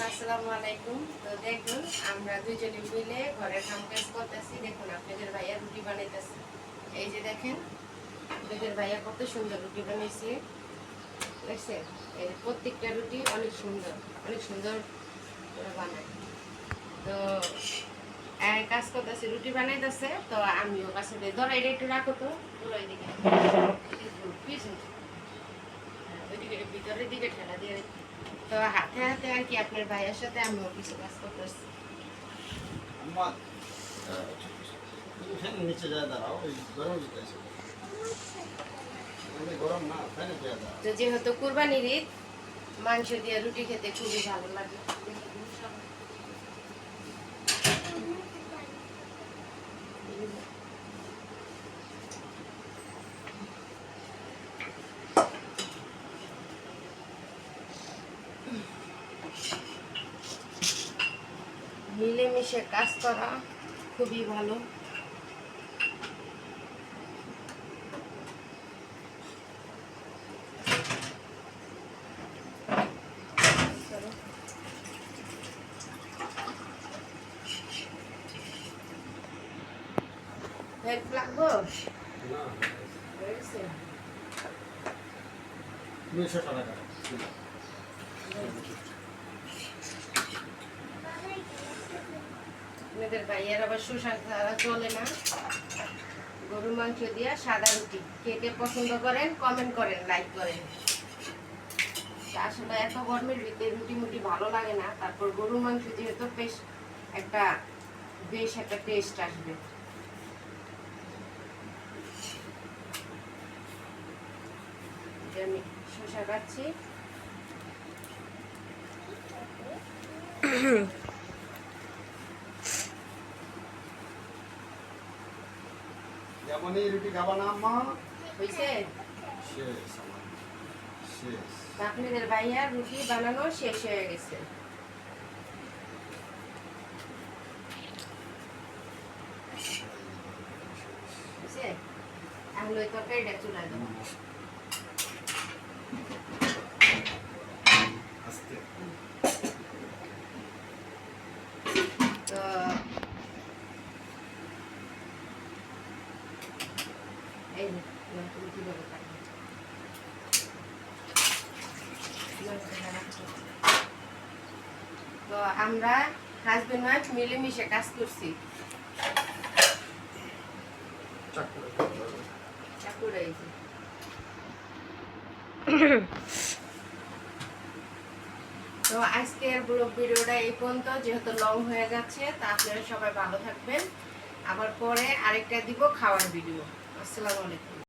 আসসালামু আলাইকুম তো দেখুন আমরা দুজনে মিলে ঘরের কাম কাজ করতেছি দেখুন আপনাদের ভাইয়া রুটি বানাইতেছে এই যে দেখেন আপনাদের ভাইয়া কত সুন্দর রুটি বানাইছে দেখছেন এই প্রত্যেকটা রুটি অনেক সুন্দর অনেক সুন্দর করে বানায় তো কাজ করতেছে রুটি বানাইতেছে তো আমিও কাছে দিয়ে ধরো এটা একটু রাখো তো পুরো এদিকে পিছনে হ্যাঁ, ওইদিকে ভিতরের দিকে ঠেলা দিয়ে। তো হাতে হাতে আর কি আপনার ভাইয়ের সাথে আমিও কিছু কাজ করতেছি। আম্মা তুমি ফ্যানের নিচে যায় দাঁড়াও গরম গরম না ফ্যানে যায় দাঁড়াও। তো যেহেতু কুরবানির ঈদ মাংস দিয়ে রুটি খেতে খুবই ভালো লাগে। মিলেমিশে কাজ করা খুবই ভালো চলো। হেল্প লাগবো না হয়েছে? দুইশো টাকা আপনাদের ভাইয়ের আবার সুশান্ত ছাড়া চলে না। গরুর মাংস দিয়া সাদা রুটি। কে কে পছন্দ করেন কমেন্ট করেন লাইক করেন। আসলে এত গরমের ভিতরে রুটি মুটি ভালো লাগে না। তারপর গরুর মাংস যেহেতু বেশ একটা বেশ একটা টেস্ট আসবে। আমি শসা কাটছি যেমন এই রুটি খাবা না আম্মা হইছে? শেষ আমার। শেষ। আপনাদের ভাইয়া রুটি বানানো শেষ হয়ে গেছে। বুঝছে আমি ওই তরকারিটা চুলায় দেবো আস্তে তো এই যে, না, তুমি কীভাবে কাটবে? মাংসটা রাখো। তো আমরা হাজবেন্ড ওয়াইফ মিলেমিশে কাজ করছি। তো আজকের ব্লগ ভিডিওটা এই পর্যন্ত, যেহেতু লং হয়ে যাচ্ছে, তা আপনারা সবাই ভালো থাকবেন। আবার পরে আরেকটা দিব খাওয়ার ভিডিও আসসালামু আলাইকুম।